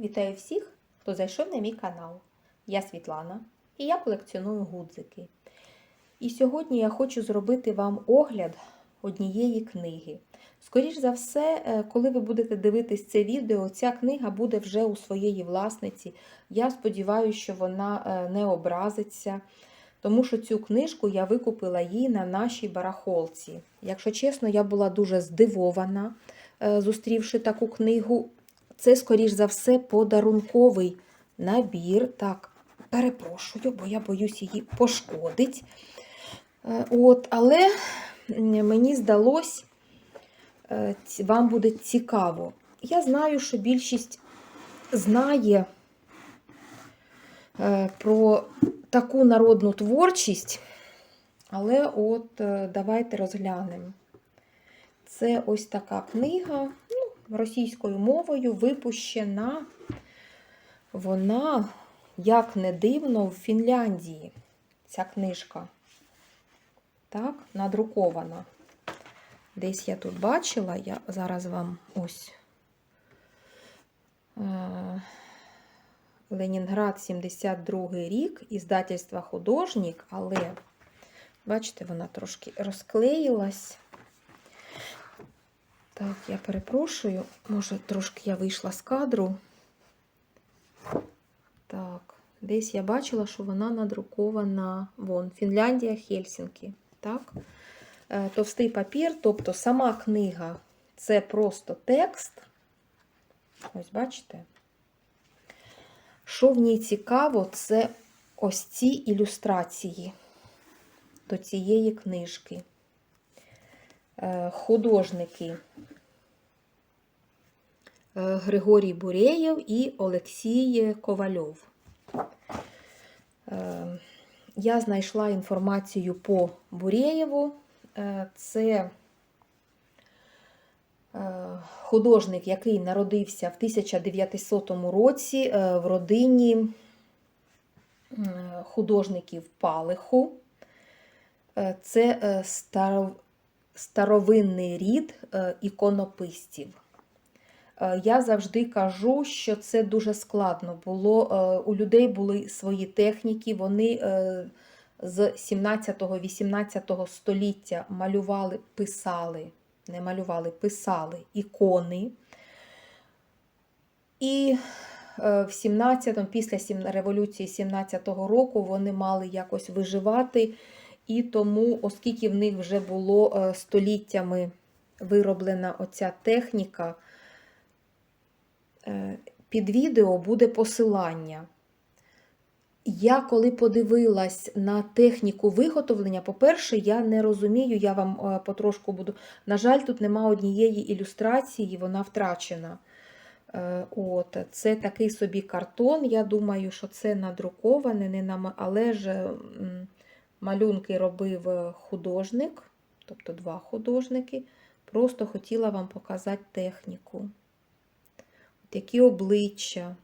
Вітаю всіх, хто зайшов на мій канал. Я Світлана і я колекціоную гудзики. І сьогодні я хочу зробити вам огляд однієї книги. Скоріш за все, е, коли ви будете дивитись це відео, ця книга буде вже у своєї власниці. Я сподіваюся, що вона е, не образиться, тому що цю книжку я викупила її на нашій барахолці. Якщо чесно, я була дуже здивована, е, зустрівши таку книгу. Це, скоріш за все, подарунковий набір. Так, перепрошую, бо я боюсь її пошкодить. Е, От, але мені здалось, е, вам буде цікаво. Я знаю, що більшість знає е, про таку народну творчість, але от давайте розглянемо. Це ось така книга російською мовою випущена. Вона, як не дивно, в Фінляндії. Ця книжка. Так, надрукована. Десь я тут бачила, я зараз вам ось. Е, Ленінград, 72-й рік, іздательства художник, але, бачите, вона трошки розклеїлась. Так, я перепрошую, може, трошки я вийшла з кадру. Так, десь я бачила, що вона надрукована вон, Фінляндія, Хельсінкі. Так? Е, Товстий папір, тобто сама книга це просто текст. Ось бачите? Що в ній цікаво, це ось ці ілюстрації до цієї книжки. Е, Художники е, Григорій Буреєв і Олексій Ковальов. Е, Я знайшла інформацію по Буреєву. Е, Це художник, який народився в 1900 році в родині художників Палиху. Це старовинний рід е, іконописців. Е, Я завжди кажу, що це дуже складно було. Е, У людей були свої техніки, вони з 17-18 століття малювали, писали, не малювали, писали ікони. І в 17-му, після революції 17-го року вони мали якось виживати. І тому, оскільки в них вже було е, століттями вироблена оця техніка, е, під відео буде посилання. Я коли подивилась на техніку виготовлення, по-перше, я не розумію, я вам е, потрошку буду. На жаль, тут нема однієї ілюстрації, вона втрачена. От, це такий собі картон. Я думаю, що це надруковане, не нам... але ж малюнки робив е, художник, тобто два художники. Просто хотіла вам показати техніку. От які обличчя.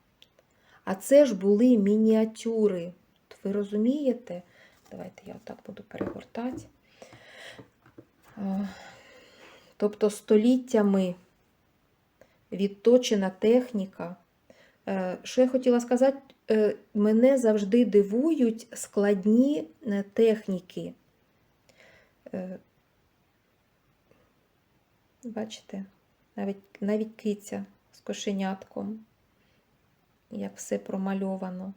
А це ж були мініатюри. От Ви розумієте? Давайте я отак буду перегортати. Е, Тобто століттями відточена техніка. Е, Що я хотіла сказати, Е, мене завжди дивують складні е, техніки. Бачите, навіть, навіть киця з кошенятком, як все промальовано.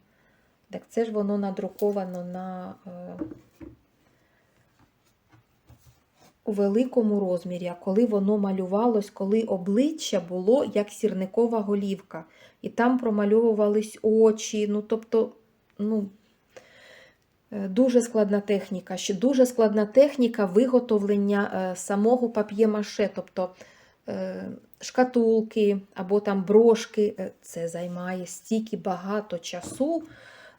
Так це ж воно надруковано на у великому розмірі, а коли воно малювалось, коли обличчя було як сірникова голівка. І там промальовувались очі. Ну, тобто, ну, е, дуже складна техніка. Ще дуже складна техніка виготовлення е, самого пап'є-маше, тобто е, шкатулки або там брошки. Це займає стільки багато часу.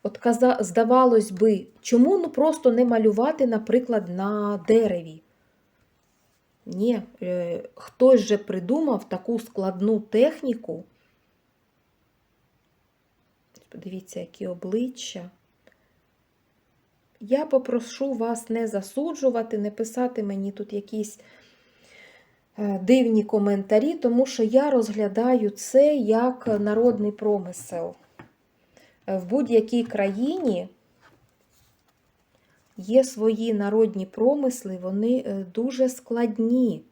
От здавалось би, чому ну просто не малювати, наприклад, на дереві? Ні, е, хтось же придумав таку складну техніку. Подивіться, які обличчя. Я попрошу вас не засуджувати, не писати мені тут якісь е, дивні коментарі, тому що я розглядаю це як народний промисел. Е, В будь-якій країні є свої народні промисли, вони е, дуже складні.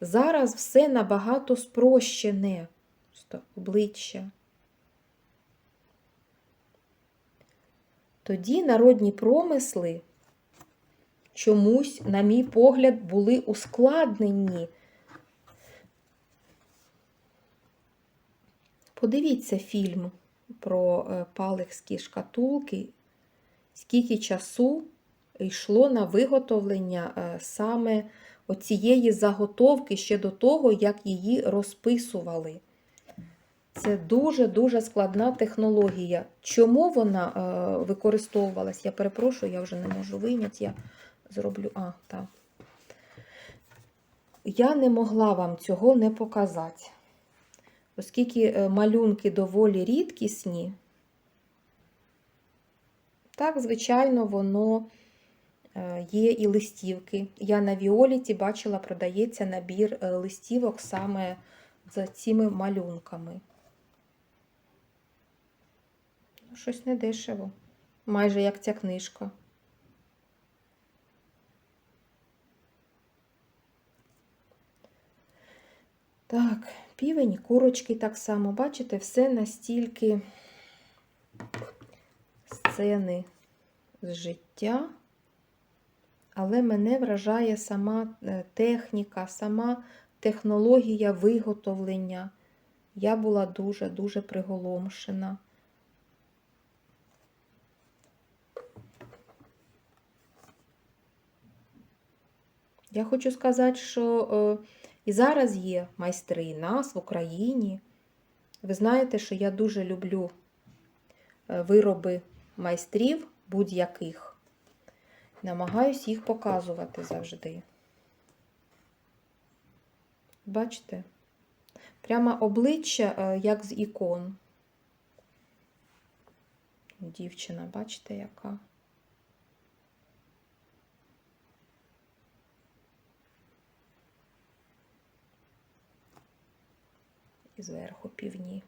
Зараз все набагато спрощене. Обличчя. Тоді народні промисли чомусь, на мій погляд, були ускладнені. Подивіться фільм про е, палехські шкатулки, скільки часу йшло на виготовлення е, саме оцієї заготовки ще до того, як її розписували. Це дуже-дуже складна технологія. Чому вона е, використовувалась? Я перепрошую, я вже не можу вийняти. Я зроблю. А, так. Я не могла вам цього не показати. Оскільки е, малюнки доволі рідкісні, так, звичайно, воно є і листівки. Я на Віоліті бачила, продається набір е, листівок саме з цими малюнками. Ну, Щось недешево. Майже як ця книжка. Так, півень, курочки так само. Бачите, все настільки сцени з життя, але мене вражає сама е, техніка, сама технологія виготовлення. Я була дуже-дуже приголомшена. Я хочу сказати, що е, і зараз є майстри і нас в Україні. Ви знаєте, що я дуже люблю е, вироби майстрів будь-яких. Намагаюсь їх показувати завжди. Бачите? Прямо обличчя, е, як з ікон. Дівчина, бачите, яка? І зверху півні.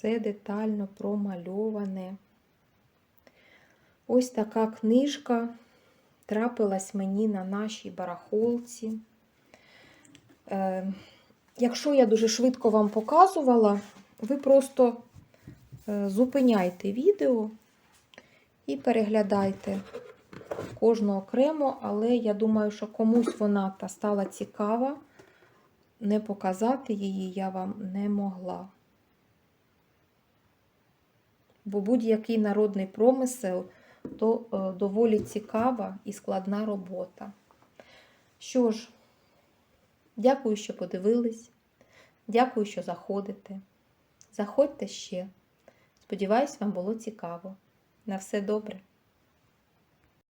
Все детально промальоване. Ось така книжка трапилась мені на нашій барахолці. Е, якщо я дуже швидко вам показувала, ви просто е, зупиняйте відео і переглядайте кожну окремо, але я думаю, що комусь вона та стала цікава. Не показати її я вам не могла. Бо будь-який народний промисел то е, доволі цікава і складна робота. Що ж, дякую, що подивились. Дякую, що заходите. Заходьте ще. Сподіваюсь, вам було цікаво. На все добре.